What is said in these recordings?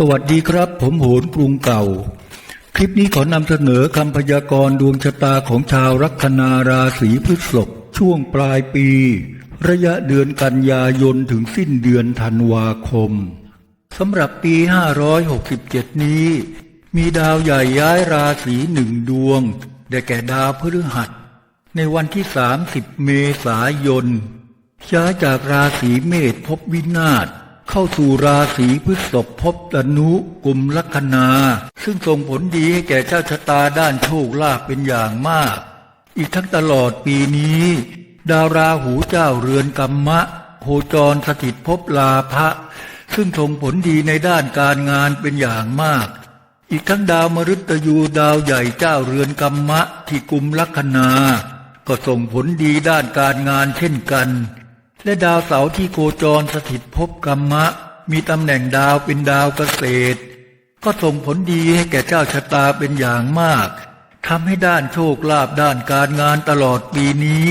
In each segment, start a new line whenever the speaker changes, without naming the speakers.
สวัสดีครับ ผมโหนกรุงเก่า คลิปนี้ขอนำเสนอคำพยากรณ์ดวงชะตาของชาวลัคนาราศีพฤษภช่วงปลายปี ระยะเดือนกันยายนถึงสิ้นเดือนธันวาคมสำหรับปี 567 นี้ มีดาวใหญ่ย้ายราศีหนึ่งดวง ได้แก่ดาวพฤหัส ในวันที่ 30 เมษายนย้ายจากราศีเมษภพวินาศ เข้าสู่ราศีพฤษภภพตนุกุมลัคนา ซึ่งส่งผลดีให้แก่เจ้าชะตาด้านโชคลาภเป็นอย่างมาก อีกทั้งตลอดปีนี้ ดาวราหูเจ้าเรือนกรรมะโคจรสถิตภพลาภะซึ่งส่งผลดีในด้านการงานเป็นอย่างมาก อีกทั้งดาวมฤตยูดาวใหญ่เจ้าเรือนกรรมะที่กุมลัคนา ก็ส่งผลดีด้านการงานเช่นกัน และดาวเสาร์ที่โคจรสถิตภพกรรมะ มีตำแหน่งดาวเป็นดาวเกษตร ก็ส่งผลดีให้แก่เจ้าชะตาเป็นอย่างมากทำให้ด้านโชคลาภด้านการงานตลอดปีนี้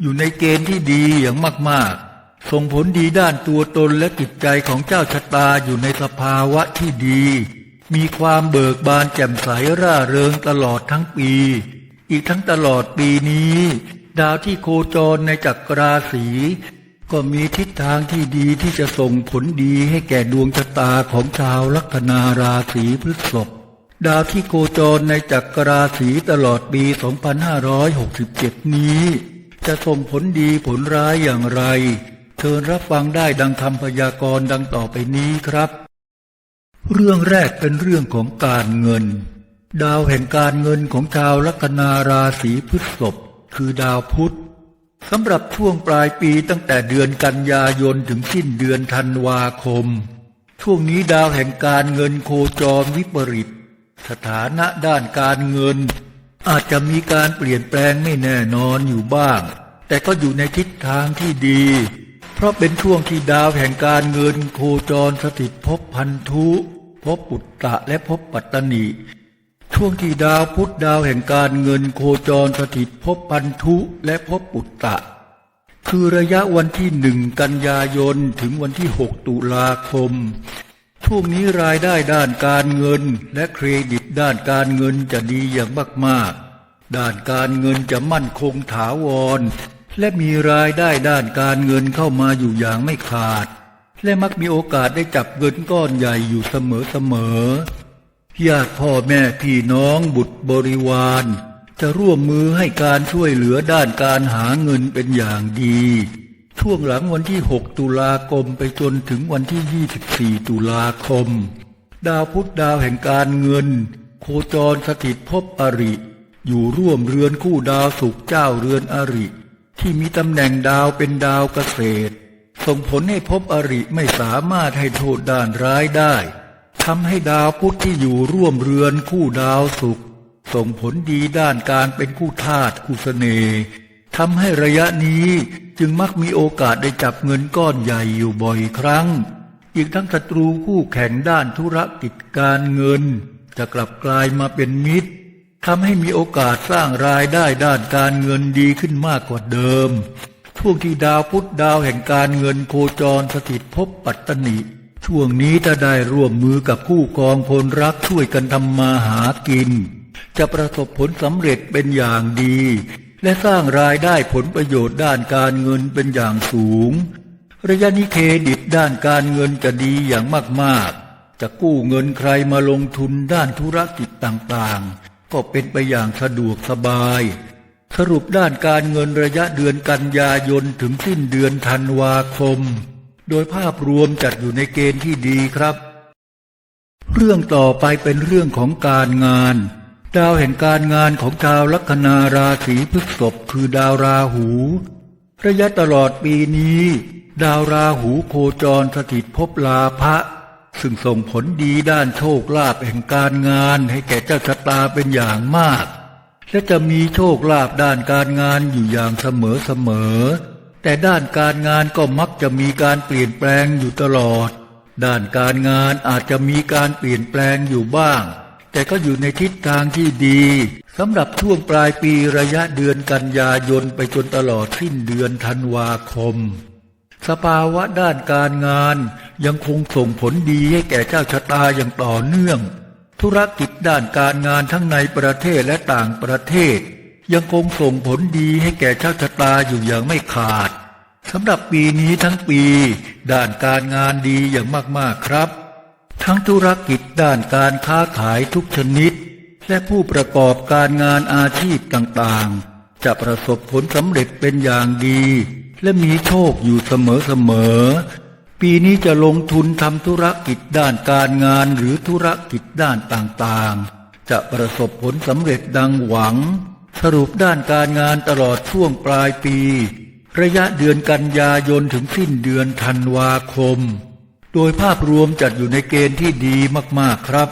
อยู่ในเกณฑ์ที่ดีอย่างมากๆ ส่งผลดีด้านตัวตนและจิตใจของเจ้าชะตาอยู่ในสภาวะที่ดี มีความเบิกบานแจ่มใสร่าเริงตลอดทั้งปี อีกทั้งตลอดปีนี้ ดาวที่โคจรในจักรราศี ก็มีทิศทางที่ดีที่จะส่งผลดีให้แก่ดวงชะตาของชาวลัคนาราศีพฤษภดาวที่โคจรในจักรราศีตลอดปี 2567 นี้ จะส่งผลดีผลร้ายอย่างไร เชิญรับฟังได้ดังคำพยากรณ์ดังต่อไปนี้ครับ เรื่องแรกเป็นเรื่องของการเงิน ดาวแห่งการเงินของชาวลัคนาราศีพฤษภคือดาวพุธ สำหรับช่วงปลายปีตั้งแต่เดือนกันยายนถึงสิ้นเดือนธันวาคม ช่วงนี้ดาวแห่งการเงินโคจรวิปริต สถานะด้านการเงิน อาจจะมีการเปลี่ยนแปลงไม่แน่นอนอยู่บ้าง แต่ก็อยู่ในทิศทางที่ดี เพราะเป็นช่วงที่ดาวแห่งการเงินโคจรสถิตภพพันธุภพปุตตะและภพปัตตนิ ช่วงที่ดาวพุธดาวแห่งการเงินโคจรสถิตภพพันธุและภพปุตตะ คือระยะวันที่หนึ่งกันยายนถึงวันที่หตุลาคม ช่วงนี้รายได้ด้านการเงินและเครดิตด้านการเงินจะดีอย่างมากๆ ด้านการเงินจะมั่นคงถาวร และมีรายได้ด้านการเงินเข้ามาอยู่อย่างไม่ขาด และมักมีโอกาสได้จับเงินก้อนใหญ่อยู่เสมอๆ ญาติพ่อแม่พี่น้องบุตรบริวาร จะร่วมมือให้การช่วยเหลือด้านการหาเงินเป็นอย่างดี ช่วงหลังวันที่ 6 ตุลาคมไปจนถึงวันที่ 24 ตุลาคม ดาวพุธดาวแห่งการเงิน โคจรสถิตภพอริ อยู่ร่วมเรือนคู่ดาวสุขเจ้าเรือนอริ ที่มีตำแหน่งดาวเป็นดาวเกษตร ส่งผลให้ภพอริไม่สามารถให้โทษด้านร้ายได้ ทำให้ดาวพุธที่อยู่ร่วมเรือนคู่ดาวสุข ส่งผลดีด้านการเป็นคู่ธาตุคู่เสน่ห์ทำให้ระยะนี้จึงมักมีโอกาสได้จับเงินก้อนใหญ่อยู่บ่อยครั้ง อีกทั้งศัตรูคู่แข่งด้านธุรกิจการเงิน จะกลับกลายมาเป็นมิตรทำให้มีโอกาสสร้างรายได้ด้านการเงินดีขึ้นมากกว่าเดิมช่วงที่ดาวพุธดาวแห่งการเงินโคจรสถิตภพปัตตนิ ช่วงนี้ถ้าได้ร่วมมือกับคู่ครองพลรักช่วยกันทำมาหากิน จะประสบผลสำเร็จเป็นอย่างดี และสร้างรายได้ผลประโยชน์ด้านการเงินเป็นอย่างสูง ระยะนี้เครดิตด้านการเงินจะดีอย่างมากๆ จะกู้เงินใครมาลงทุนด้านธุรกิจต่างๆ ก็เป็นไปอย่างสะดวกสบาย สรุปด้านการเงินระยะเดือนกันยายนถึงสิ้นเดือนธันวาคม โดยภาพรวมจัดอยู่ในเกณฑ์ที่ดีครับ เรื่องต่อไปเป็นเรื่องของการงาน ดาวแห่งการงานของชาวลัคนาราศีพฤษภคือดาวราหู ระยะตลอดปีนี้ ดาวราหูโคจรสถิตภพลาภะซึ่งส่งผลดีด้านโชคลาภแห่งการงานให้แก่เจ้าชะตาเป็นอย่างมาก และจะมีโชคลาภด้านการงานอยู่อย่างเสมอเสมอ แต่ด้านการงานก็มักจะมีการเปลี่ยนแปลงอยู่ตลอด ด้านการงานอาจจะมีการเปลี่ยนแปลงอยู่บ้าง แต่ก็อยู่ในทิศทางที่ดีสำหรับช่วงปลายปีระยะเดือนกันยายนไปจนตลอดสิ้นเดือนธันวาคม สภาวะด้านการงานยังคงส่งผลดีให้แก่เจ้าชะตาอย่างต่อเนื่อง ธุรกิจด้านการงานทั้งในประเทศและต่างประเทศ ยังคงส่งผลดีให้แก่เจ้าชะตาอยู่อย่างไม่ขาดสำหรับปีนี้ทั้งปี ด้านการงานดีอย่างมาก ๆ ครับ ทั้งธุรกิจด้านการค้าขายทุกชนิด และผู้ประกอบการงานอาชีพต่างๆ จะประสบผลสำเร็จเป็นอย่างดี และมีโชคอยู่เสมอๆปีนี้จะลงทุนทำธุรกิจด้านการงานหรือธุรกิจด้านต่างๆ จะประสบผลสำเร็จดังหวัง สรุปด้านการงานตลอดช่วงปลายปี ระยะเดือนกันยายนถึงสิ้นเดือนธันวาคม โดยภาพรวมจัดอยู่ในเกณฑ์ที่ดีมากๆครับ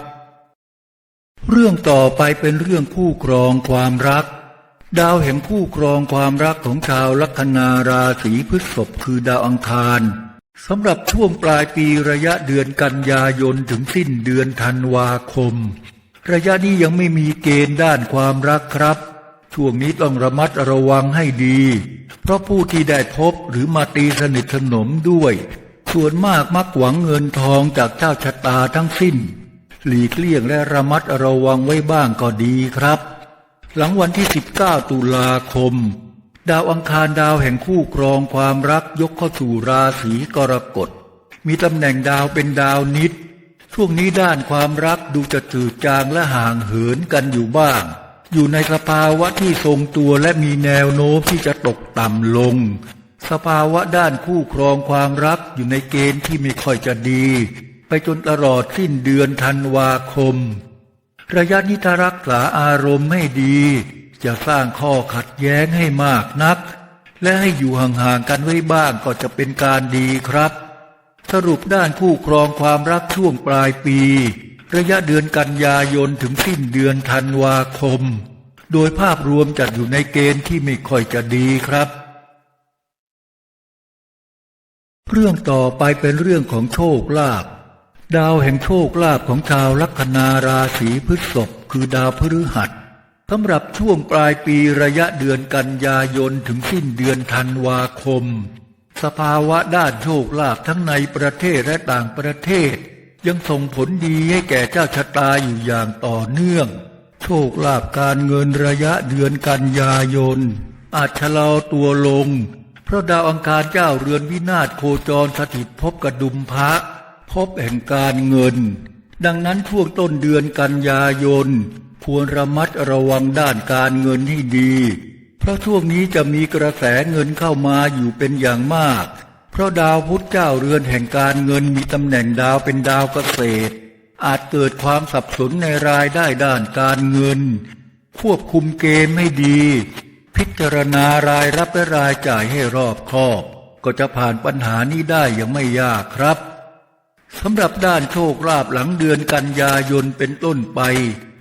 เรื่องต่อไปเป็นเรื่องคู่ครองความรัก ดาวแห่งคู่ครองความรักของชาวลัคนาราศีพฤษภคือดาวอังคารสำหรับช่วงปลายปีระยะเดือนกันยายนถึงสิ้นเดือนธันวาคม ระยะนี้ยังไม่มีเกณฑ์ด้านความรักครับ ช่วงนี้ต้องระมัดระวังให้ดี เพราะผู้ที่ได้พบหรือมาตีสนิทสนมด้วย ส่วนมากมักหวังเงินทองจากเจ้าชะตาทั้งสิ้น หลีกเลี่ยงและระมัดระวังไว้บ้างก็ดีครับ หลังวันที่ 19 ตุลาคม ดาวอังคารดาวแห่งคู่ครองความรักยกเข้าสู่ราศีกรกฎ มีตำแหน่งดาวเป็นดาวนิด ช่วงนี้ด้านความรักดูจะจืดจางและห่างเหินกันอยู่บ้าง อยู่ในสภาวะที่ทรงตัวและมีแนวโน้มที่จะตกต่ำลง สภาวะด้านคู่ครองความรักอยู่ในเกณฑ์ที่ไม่ค่อยจะดี ไปจนตลอดสิ้นเดือนธันวาคม ระยะนี้ถ้ารักษาอารมณ์ให้ดี จะสร้างข้อขัดแย้งให้มากนัก และให้อยู่ห่างๆกันไว้บ้างก็จะเป็นการดีครับ สรุปด้านคู่ครองความรักช่วงปลายปี ระยะเดือนกันยายนถึงสิ้นเดือนธันวาคม โดยภาพรวมจัดอยู่ในเกณฑ์ที่ไม่ค่อยจะดีครับ เรื่องต่อไปเป็นเรื่องของโชคลาภดาวแห่งโชคลาภของชาวลัคนาราศีพฤษภคือดาวพฤหัสสำหรับช่วงปลายปีระยะเดือนกันยายนถึงสิ้นเดือนธันวาคม สภาวะด้านโชคลาภทั้งในประเทศและต่างประเทศ ยังส่งผลดีให้แก่เจ้าชะตาอยู่อย่างต่อเนื่อง โชคลาภการเงินระยะเดือนกันยายน อาจชะลอตัวลง เพราะดาวอังคารเจ้าเรือนวินาศโคจรสถิตพบกระดุมพระพบแห่งการเงิน ดังนั้นช่วงต้นเดือนกันยายน ควรระมัดระวังด้านการเงินให้ดี เพราะช่วงนี้จะมีกระแสเงินเข้ามาอยู่เป็นอย่างมาก เพราะดาวพุธเจ้าเรือนแห่งการเงินมีตำแหน่งดาวเป็นดาวเกษตร อาจเกิดความสับสนในรายได้ด้านการเงิน ควบคุมเกมให้ดี พิจารณารายรับและรายจ่ายให้รอบคอบ ก็จะผ่านปัญหานี้ได้อย่างไม่ยากครับสำหรับด้านโชคลาภหลังเดือนกันยายนเป็นต้นไป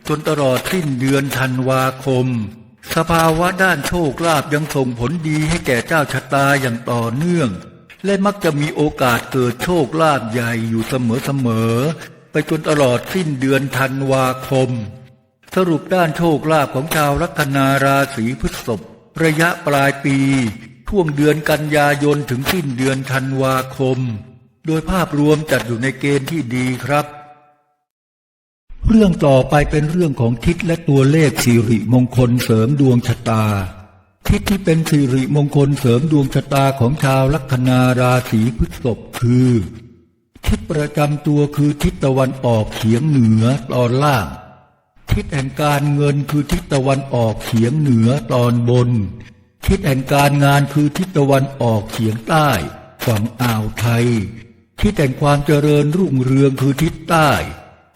จนตลอดสิ้นเดือนธันวาคม สภาวะด้านโชคลาภยังส่งผลดีให้แก่เจ้าชะตาอย่างต่อเนื่อง และมักจะมีโอกาสเกิดโชคลาภใหญ่อยู่เสมอๆไปจนตลอดสิ้นเดือนธันวาคม สรุปด้านโชคลาภของชาวลัคนาราศีพฤษภระยะปลายปีช่วงเดือนกันยายนถึงสิ้นเดือนธันวาคม โดยภาพรวมจัดอยู่ในเกณฑ์ที่ดีครับ เรื่องต่อไปเป็นเรื่องของทิศและตัวเลขสิริมงคลเสริมดวงชะตา ทิศที่เป็นสิริมงคลเสริมดวงชะตาของชาวลัคนาราศีพฤษภคือ ทิศประจำตัวคือทิศตะวันออกเฉียงเหนือตอนล่าง ทิศแห่งการเงินคือทิศตะวันออกเฉียงเหนือตอนบน ทิศแห่งการงานคือทิศตะวันออกเฉียงใต้ ฝั่งอ่าวไทย ทิศแห่งความเจริญรุ่งเรืองคือทิศใต้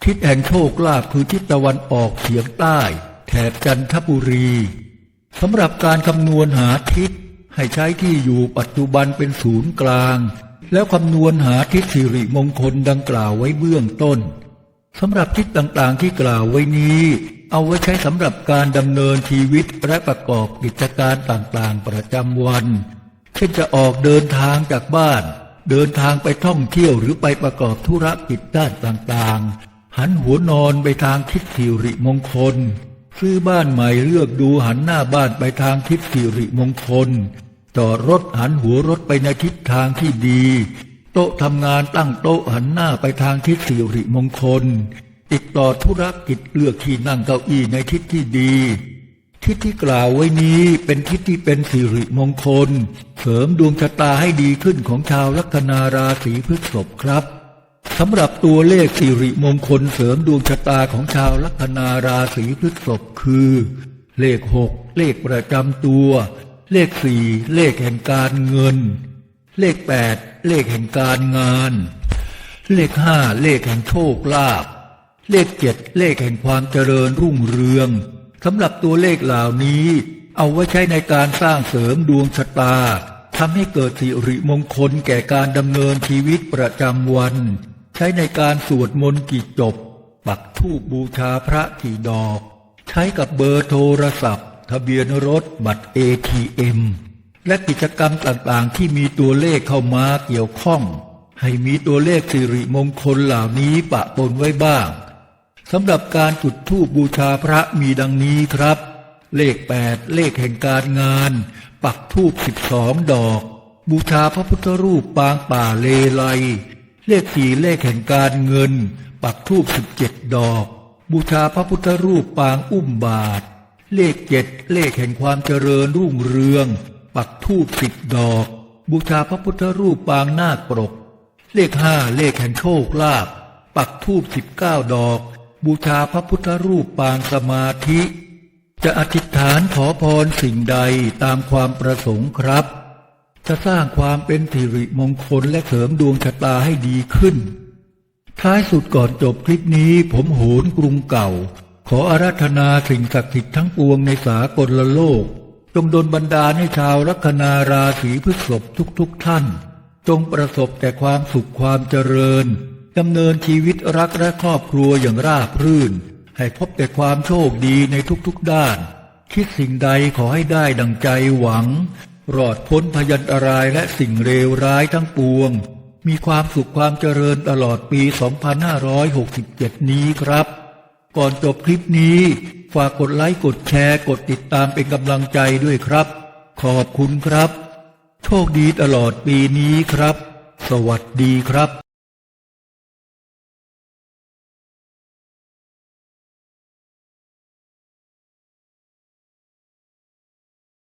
ทิศแห่งโชคลาภคือทิศตะวันออกเฉียงใต้ แถบจันทบุรี สำหรับการคำนวณหาทิศให้ใช้ที่อยู่ปัจจุบันเป็นศูนย์กลาง แล้วคำนวณหาทิศสิริมงคลดังกล่าวไว้เบื้องต้นสำหรับทิศต่างๆที่กล่าวไว้นี้ เอาไว้ใช้สำหรับการดำเนินชีวิตและประกอบกิจการต่างๆประจำวัน เช่นจะออกเดินทางจากบ้าน เดินทางไปท่องเที่ยวหรือไปประกอบธุรกิจด้านต่างๆ หันหัวนอนไปทางทิศสิริมงคล ซื้อบ้านใหม่เลือกดูหันหน้าบ้านไปทางทิศสิริมงคลจอรถหันหัวรถไปในทิศทางที่ดี โต๊ะทำงานตั้งโต๊ะหันหน้าไปทางทิศสิริมงคล ติดต่อธุรกิจเลือกที่นั่งเก้าอี้ในทิศที่ดี ทิศที่กล่าวไว้นี้เป็นทิศที่เป็นสิริมงคล เสริมดวงชะตาให้ดีขึ้นของชาวลัคนาราศีพฤษภครับ สำหรับตัวเลขสิริมงคลเสริมดวงชะตาของชาวลัคนาราศีพฤษภคือ เลขหกเลขประจำตัว เลขสี่เลขแห่งการเงิน เลขแปดเลขแห่งการงาน เลขห้าเลขแห่งโชคลาภเลขเจ็ดเลขแห่งความเจริญรุ่งเรืองสำหรับตัวเลขเหล่านี้ เอาไว้ใช้ในการสร้างเสริมดวงชะตาทำให้เกิดสิริมงคลแก่การดำเนินชีวิตประจำวัน ช้ในการสวดมนต์กี่จบ ปักธูปบูชาพระกี่ดอก ใช้กับเบอร์โทรศัพท์ ทะเบียนรถบัตร ATM และกิจกรรมต่างๆ ที่มีตัวเลขเข้ามาเกี่ยวข้อง ให้มีตัวเลขสิริมงคลเหล่านี้ปะปนไว้บ้างสำหรับการจุดธูปบูชาพระมีดังนี้ครับ เลขแปดเลขแห่งการงาน ปักธูปสิบสองดอก บูชาพระพุทธรูปปางป่าเลไล เลขสี่เลขแห่งการเงิน ปักธูปสิบเจ็ดดอก บูชาพระพุทธรูปปางอุ้มบาท เลขเจ็ดเลขแห่งความเจริญรุ่งเรือง ปักธูปสิบดอก บูชาพระพุทธรูปปางนาคปรก เลขห้าเลขแห่งโชคลาภปักธูปสิบเก้าดอก บูชาพระพุทธรูปปางสมาธิ จะอธิษฐานขอพรสิ่งใดตามความประสงค์ครับ จะสร้างความเป็นสิริมงคลและเสริมดวงชะตาให้ดีขึ้น ท้ายสุดก่อนจบคลิปนี้ผมโหนกรุงเก่า ขออาราธนาสิ่งศักดิ์สิทธิ์ทั้งปวงในสากลโลก จงดลบันดาลให้ชาวลัคนาราศีพฤษภทุกๆทท่าน จงประสบแต่ความสุขความเจริญดำเนินชีวิตรักและครอบครัวอย่างราบรื่น ให้พบแต่ความโชคดีในทุกๆด้าน คิดสิ่งใดขอให้ได้ดังใจหวัง รอดพ้นพยันตรายและสิ่งเลวร้ายทั้งปวง มีความสุขความเจริญตลอดปี 2567 นี้ครับ ก่อนจบคลิปนี้ ฝากกดไลค์กดแชร์กดติดตามเป็นกำลังใจด้วยครับ ขอบคุณครับ โชคดีตลอดปีนี้ครับ สวัสดีครับ